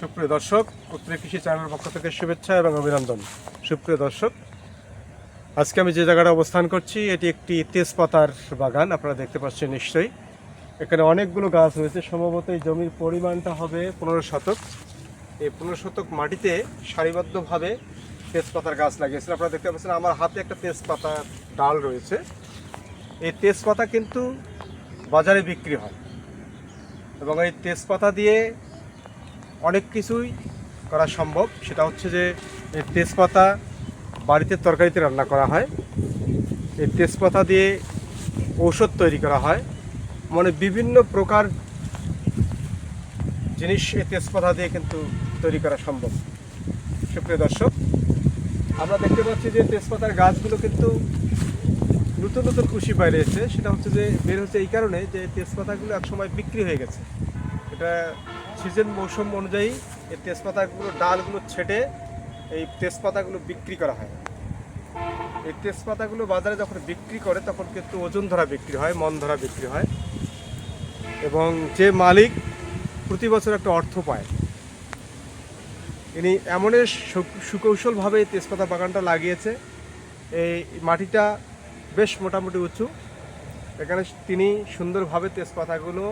সুপ্রিয় দর্শক, উত্তরে কৃষি চ্যানেলের পক্ষ থেকে শুভেচ্ছা এবং অভিনন্দন। সুপ্রিয় দর্শক, আজকে আমি যে জায়গাটা অবস্থান করছি, এটি একটি তেজপাতার বাগান, আপনারা দেখতে পাচ্ছেন নিশ্চয়ই। এখানে অনেকগুলো গাছ হয়েছে সম্ভবত এই জমির পরিমাণটা হবে পনেরো শতক। এই পনেরো শতক মাটিতে সারিবদ্ধভাবে তেজপাতার গাছ লাগিয়েছে আপনারা দেখতে পাচ্ছেন, আমার হাতে একটা তেজপাতার ডাল রয়েছে। এই তেজপাতা কিন্তু বাজারে বিক্রি হয় এবং এই তেজপাতা দিয়ে অনেক কিছুই করা সম্ভব। সেটা হচ্ছে যে তেজপাতা বাড়িতে তরকারিতে রান্না করা হয়। এই তেজপাতা দিয়ে ঔষধ তৈরি করা হয়। মানে বিভিন্ন প্রকার জিনিস এই তেজপাতা দিয়ে কিন্তু তৈরি করা সম্ভব। সুপ্রিয় দর্শক, আমরা দেখতে পাচ্ছি যে তেজপাতার গাছগুলো কিন্তু নতুন নতুন খুশি বাইরে এসেছে। সেটা হচ্ছে যে, বের হচ্ছে এই কারণে যে তেজপাতাগুলো একসময় বিক্রি হয়ে গেছে। এটা সিজন মৌসুম অনুযায়ী এই তেজপাতাগুলো, ডালগুলো ছেটে এই তেজপাতাগুলো বিক্রি করা হয়। এই তেজপাতাগুলো বাজারে যখন বিক্রি করে, তখন কিন্তু ওজন ধরা বিক্রি হয়, মন ধরা বিক্রি হয়। এবং যে মালিক প্রতি বছর একটা অর্থ পায়। ইনি এমনই সুকৌশলভাবে এই তেজপাতা বাগানটা লাগিয়েছে। এই মাটিটা বেশ মোটামুটি উঁচু। এখানে তিনি সুন্দরভাবে তেজপাতাগুলো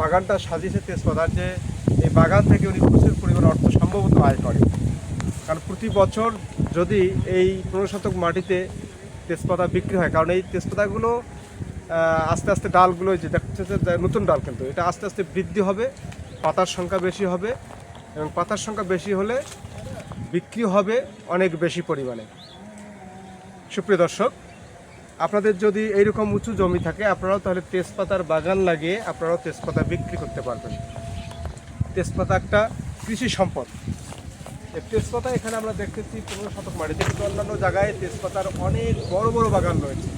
বাগানটা সাজিয়েছে তেজপাতার যে এই বাগান থেকে উনি প্রচুর পরিমাণ অর্থ সম্ভবত আয় করে কারণ প্রতি বছর যদি এই পনেরো শতক মাটিতে তেজপাতা বিক্রি হয়, কারণ এই তেজপাতাগুলো আস্তে আস্তে ডালগুলো যে দেখছে নতুন ডাল কিন্তু, এটা আস্তে আস্তে বৃদ্ধি হবে, পাতার সংখ্যা বেশি হবে এবং পাতার সংখ্যা বেশি হলে বিক্রি হবে অনেক বেশি পরিমাণে। সুপ্রিয় দর্শক আপনাদের যদি এইরকম উঁচু জমি থাকে, আপনারাও তাহলে তেজপাতার বাগান লাগিয়ে আপনারাও তেজপাতা বিক্রি করতে পারবেন। তেজপাতা একটা কৃষি সম্পদ। তেজপাতা এখানে আমরা দেখতেছি পনেরো শতক মাটিতে, কিন্তু অন্যান্য জায়গায় তেজপাতার অনেক বড় বড় বাগান রয়েছে।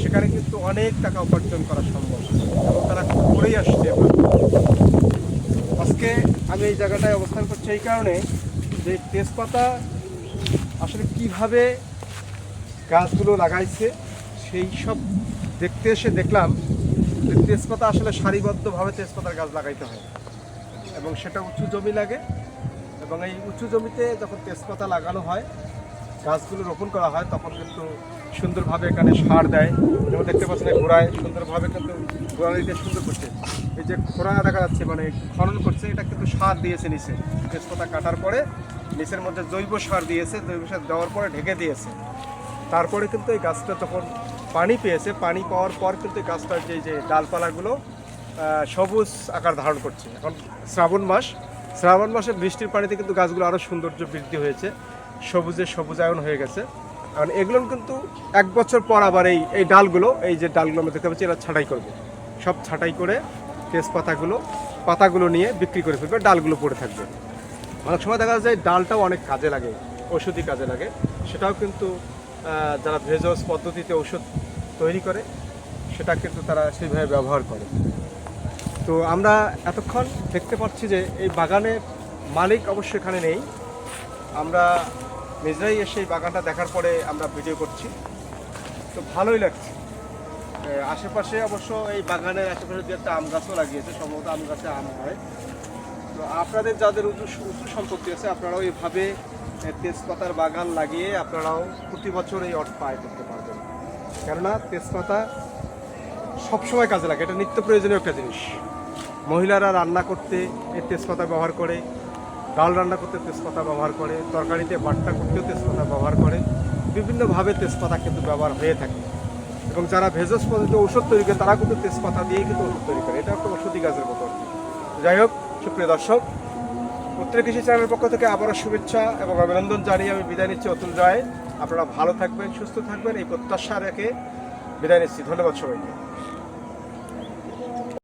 সেখানে কিন্তু অনেক টাকা উপার্জন করা সম্ভব। এবং তারা করেই আসছে আজকে আমি এই জায়গাটায় অবস্থান করছি এই কারণে যে তেজপাতা আসলে কীভাবে গাছগুলো লাগাইছে সেই সব দেখতে এসে দেখলাম যে তেজপাতা আসলে সারিবদ্ধভাবে তেজপাতার গাছ লাগাইতে হয়। এবং সেটা উঁচু জমি লাগে এবং এই উঁচু জমিতে যখন তেজপাতা লাগানো হয়, গাছগুলো রোপণ করা হয়, তখন কিন্তু সুন্দরভাবে এখানে সার দেয়। যেমন দেখতে পাচ্ছেন ঘোড়ায় সুন্দরভাবে কিন্তু গোড়ালিতে সুন্দর করছে। এই যে খোড়া দেখা যাচ্ছে মানে খনন করছে, এটা কিন্তু সার দিয়েছে নিচে। তেজপাতা কাটার পরে নিচের মধ্যে জৈব সার দিয়েছে, জৈব সার দেওয়ার পরে ঢেকে দিয়েছে। তারপরে কিন্তু এই গাছটা তখন পানি পেয়েছে, পানি পাওয়ার পর কিন্তু গাছটার যে যে ডালপালাগুলো সবুজ আকার ধারণ করছে। এখন শ্রাবণ মাস, শ্রাবণ মাসে বৃষ্টির পানিতে কিন্তু গাছগুলো আরও সৌন্দর্য বৃদ্ধি হয়েছে, সবুজে সবুজায়ন হয়ে গেছে। কারণ এগুলো কিন্তু এক বছর পর আবার এই এই ডালগুলো, এই যে ডালগুলো আমরা দেখতে পাচ্ছি, এরা ছাঁটাই করবে। সব ছাঁটাই করে তেজপাতাগুলো, পাতাগুলো নিয়ে বিক্রি করে ফেলবে, ডালগুলো পড়ে থাকবে। অনেক সময় দেখা যায় ডালটাও অনেক কাজে লাগে ওষুধি কাজে লাগে। সেটাও কিন্তু যারা ভেজস পদ্ধতিতে ওষুধ তৈরি করে, সেটা কিন্তু তারা সেইভাবে ব্যবহার করে। তো আমরা এতক্ষণ দেখতে পাচ্ছি যে এই বাগানের মালিক অবশ্য এখানে নেই। আমরা নিজেরাই এসে এই বাগানটা দেখার পরে আমরা ভিডিও করছি। তো ভালোই লাগছে। আশেপাশে অবশ্য এই বাগানের আশেপাশে দু একটা আম গাছও লাগিয়েছে, সম্ভবত আম গাছে আম হয়। তো আপনাদের যাদের উঁচু উঁচু সম্পত্তি আছে, আপনারাও এইভাবে তেজপাতার বাগান লাগিয়ে আপনারাও প্রতি বছর এই অর্থ আয় করতে পারবেন। কেননা তেজপাতা সবসময় কাজে লাগে, এটা নিত্য প্রয়োজনীয় একটা জিনিস। মহিলারা রান্না করতে এই তেজপাতা ব্যবহার করে, ডাল রান্না করতে তেজপাতা ব্যবহার করে, তরকারিতে বাট্টা করতেও তেজপাতা ব্যবহার করে, বিভিন্নভাবে তেজপাতা কিন্তু ব্যবহার হয়ে থাকে। এবং যারা ভেষজ পদ্ধতিতে ঔষধ তৈরি করে, তারা কিন্তু তেজপাতা দিয়েই কিন্তু ওষুধ তৈরি করে। এটা একটা ওষুধি গাছের মতো। যাই হোক, সুপ্রিয় দর্শক উত্তর কৃষি চ্যানেলের পক্ষ থেকে আবারও শুভেচ্ছা এবং অভিনন্দন জানিয়ে আমি বিদায় নিচ্ছি অতুল রায়। আপনারা ভালো থাকবেন, সুস্থ থাকবেন, এই প্রত্যাশা রেখে বিদায় নিচ্ছি। ধন্যবাদ সবাইকে।